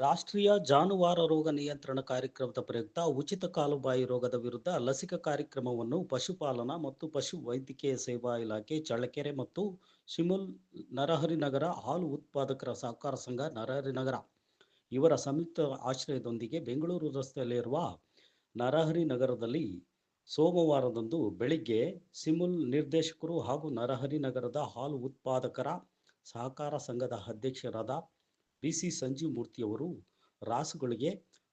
ರಾಷ್ಟ್ರೀಯ ಜಾನುವಾರು ರೋಗ ನಿಯಂತ್ರಣ ಕಾರ್ಯಕ್ರಮದ ಪ್ರಯುಕ್ತ ಉಚಿತ ಕಾಲುಬಾಯಿ ರೋಗದ ವಿರುದ್ಧ ಲಸಿಕಾ ಕಾರ್ಯಕ್ರಮವನ್ನು ಪಶುಪಾಲನಾ ಮತ್ತು ಪಶು ವೈದ್ಯಕೀಯ ಸೇವಾ ಇಲಾಖೆ ಚಳ್ಳಕೆರೆ ಮತ್ತು ಶಿಮುಲ್ ನರಹರಿನಗರ ಹಾಲು ಉತ್ಪಾದಕರ ಸಹಕಾರ ಸಂಘ ನರಹರಿನಗರ ಇವರ ಸಂಯುಕ್ತ ಆಶ್ರಯದೊಂದಿಗೆ ಬೆಂಗಳೂರು ರಸ್ತೆಯಲ್ಲಿರುವ ನರಹರಿನಗರದಲ್ಲಿ ಸೋಮವಾರದಂದು ಬೆಳಿಗ್ಗೆ ಸಿಮುಲ್ ನಿರ್ದೇಶಕರು ಹಾಗೂ ನರಹರಿ ನಗರದ ಹಾಲು ಉತ್ಪಾದಕರ ಸಹಕಾರ ಸಂಘದ ಅಧ್ಯಕ್ಷರಾದ ಬಿ ಸಿ ಸಂಜೀವ್ ಮೂರ್ತಿಯವರು ರಾಸುಗಳಿಗೆ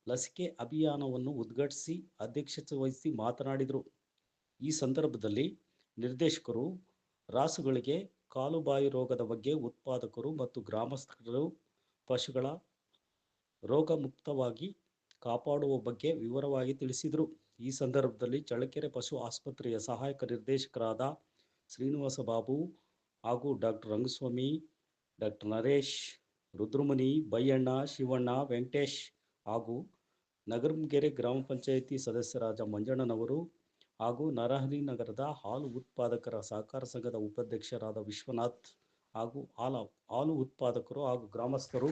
ಲಸಿಕೆ ಅಭಿಯಾನವನ್ನು ಉದ್ಘಾಟಿಸಿ ಅಧ್ಯಕ್ಷತೆ ವಹಿಸಿ ಮಾತನಾಡಿದರು. ಈ ಸಂದರ್ಭದಲ್ಲಿ ನಿರ್ದೇಶಕರು ರಾಸುಗಳಿಗೆ ಕಾಲುಬಾಯಿ ರೋಗದ ಬಗ್ಗೆ ಉತ್ಪಾದಕರು ಮತ್ತು ಗ್ರಾಮಸ್ಥರು ಪಶುಗಳ ರೋಗ ಮುಕ್ತವಾಗಿ ಕಾಪಾಡುವ ಬಗ್ಗೆ ವಿವರವಾಗಿ ತಿಳಿಸಿದರು. ಈ ಸಂದರ್ಭದಲ್ಲಿ ಚಳ್ಳಕೆರೆ ಪಶು ಆಸ್ಪತ್ರೆಯ ಸಹಾಯಕ ನಿರ್ದೇಶಕರಾದ ಶ್ರೀನಿವಾಸ ಬಾಬು ಹಾಗೂ ಡಾಕ್ಟರ್ ರಂಗಸ್ವಾಮಿ, ಡಾಕ್ಟರ್ ನರೇಶ್ ರುದ್ರಮುನಿ, ಬೈಯಣ್ಣ, ಶಿವಣ್ಣ, ವೆಂಕಟೇಶ್ ಹಾಗೂ ನಗರಂಗೆರೆ ಗ್ರಾಮ ಪಂಚಾಯಿತಿ ಸದಸ್ಯರಾದ ಮಂಜಣ್ಣನವರು ಹಾಗೂ ನರಹರಿ ನಗರದ ಹಾಲು ಉತ್ಪಾದಕರ ಸಹಕಾರ ಸಂಘದ ಉಪಾಧ್ಯಕ್ಷರಾದ ವಿಶ್ವನಾಥ್ ಹಾಗೂ ಹಾಲ, ಹಾಲು ಉತ್ಪಾದಕರು ಹಾಗೂ ಗ್ರಾಮಸ್ಥರು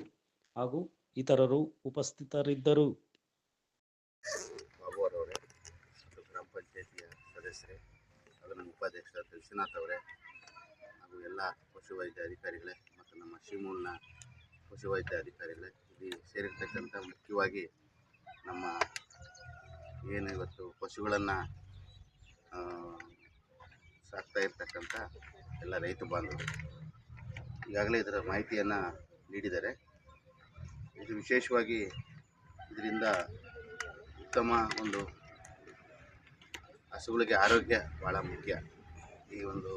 ಹಾಗೂ ಇತರರು ಉಪಸ್ಥಿತರಿದ್ದರು. ಗ್ರಾಮ ಪಂಚಾಯಿತಿಯ ಸದಸ್ಯರೇ ಅದರ ನಮ್ಮ ಉಪಾಧ್ಯಕ್ಷರಾದ ವಿಶ್ವನಾಥ್ ಅವರೇ ಹಾಗೂ ಎಲ್ಲ ಪಶುವೈದ್ಯ ಅಧಿಕಾರಿಗಳೇ ಮತ್ತು ನಮ್ಮ ಶಿಮೂಲ್ನ ಪಶುವೈದ್ಯ ಅಧಿಕಾರಿಗಳೇ ಇಲ್ಲಿ ಸೇರಿರ್ತಕ್ಕಂಥ ಮುಖ್ಯವಾಗಿ ನಮ್ಮ ಏನು ಇವತ್ತು ಪಶುಗಳನ್ನು ಸಾಕ್ತಾ ಇರ್ತಕ್ಕಂಥ ಎಲ್ಲ ರೈತ ಬಾಂಧವರು. ಈಗಾಗಲೇ ಇದರ ಮಾಹಿತಿಯನ್ನು ನೀಡಿದ್ದಾರೆ. ಇದು ವಿಶೇಷವಾಗಿ ಇದರಿಂದ ಉತ್ತಮ ಒಂದು ಹಸುಗಳಿಗೆ ಆರೋಗ್ಯ ಭಾಳ ಮುಖ್ಯ. ಈ ಒಂದು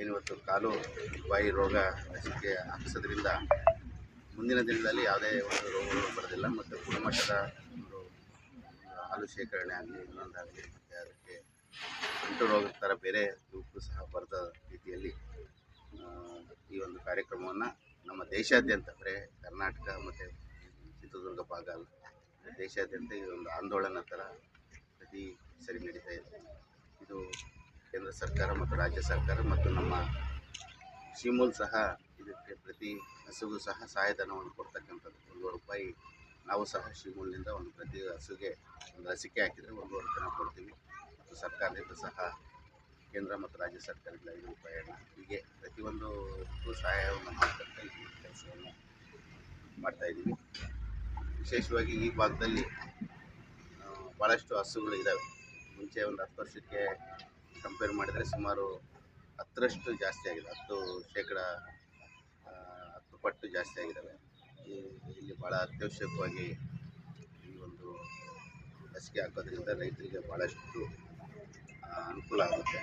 ಏನಿವತ್ತು ಕಾಲು ಬಾಯಿ ರೋಗ ಲಸಿಕೆ ಹಾಕಿಸೋದ್ರಿಂದ ಮುಂದಿನ ದಿನದಲ್ಲಿ ಯಾವುದೇ ಒಂದು ರೋಗಗಳು ಬರೋದಿಲ್ಲ ಮತ್ತು ಗುಣಮಟ್ಟದ ಒಂದು ಹಾಲು ಶೇಖರಣೆ ಆಗಲಿ, ಇನ್ನೊಂದಾಗಲಿ ಮತ್ತು ಅದಕ್ಕೆ ಅಂಟು ರೋಗದ ಥರ ಬೇರೆ ರೂಪು ಸಹ ಬರದ ರೀತಿಯಲ್ಲಿ ಈ ಒಂದು ಕಾರ್ಯಕ್ರಮವನ್ನು ನಮ್ಮ ದೇಶಾದ್ಯಂತ, ಬರೇ ಕರ್ನಾಟಕ ಮತ್ತು ಚಿತ್ರದುರ್ಗ ಭಾಗ ಅಲ್ಲ, ದೇಶಾದ್ಯಂತ ಈ ಒಂದು ಆಂದೋಲನ ಥರ ಪ್ರತಿ ಸರಿ ನಡೀತಾ ಇದೆ. ಇದು ಕೇಂದ್ರ ಸರ್ಕಾರ ಮತ್ತು ರಾಜ್ಯ ಸರ್ಕಾರ ಮತ್ತು ನಮ್ಮ ಶಿಮೂಲ್ ಸಹ ಪ್ರತಿ ಹಸುಗೂ ಸಹ ಸಹಾಯಧನವನ್ನು ಕೊಡ್ತಕ್ಕಂಥದ್ದು. ಒಂದೂವರೆ ರೂಪಾಯಿ ನಾವು ಸಹ ಶಿಮೂಲ್ನಿಂದ ಒಂದು ಪ್ರತಿ ಹಸುಗೆ ಒಂದು ಲಸಿಕೆ ಹಾಕಿದರೆ ಒಂದೂವರೆ ರೂಪಾಯಿ ಕೊಡ್ತೀವಿ. ಮತ್ತು ಸರ್ಕಾರದಿಂದ ಸಹ ಕೇಂದ್ರ ಮತ್ತು ರಾಜ್ಯ ಸರ್ಕಾರಗಳ ಐದು ರೂಪಾಯಿಯನ್ನು ಹೀಗೆ ಪ್ರತಿಯೊಂದು ಸಹಾಯವನ್ನು ಮಾಡ್ತಕ್ಕಂಥ ಈ ಕೆಲಸವನ್ನು ಮಾಡ್ತಾಯಿದ್ದೀವಿ ವಿಶೇಷವಾಗಿ ಈ ಭಾಗದಲ್ಲಿ ಭಾಳಷ್ಟು ಹಸುಗಳು ಇದ್ದಾವೆ ಮುಂಚೆ ಒಂದು ಹತ್ತು ವರ್ಷಕ್ಕೆ ಕಂಪೇರ್ ಮಾಡಿದರೆ ಸುಮಾರು ಹತ್ತರಷ್ಟು ಜಾಸ್ತಿ ಆಗಿದೆ. ಹತ್ತು ಶೇಕಡ ಪಟ್ಟು ಜಾಸ್ತಿ ಆಗಿದ್ದಾವೆ ಇಲ್ಲಿ ಭಾಳ ಅತ್ಯವಶ್ಯಕವಾಗಿ ಈ ಒಂದು ಲಸಿಕೆ ಹಾಕೋದ್ರಿಂದ ರೈತರಿಗೆ ಭಾಳಷ್ಟು ಅನುಕೂಲ ಆಗುತ್ತೆ.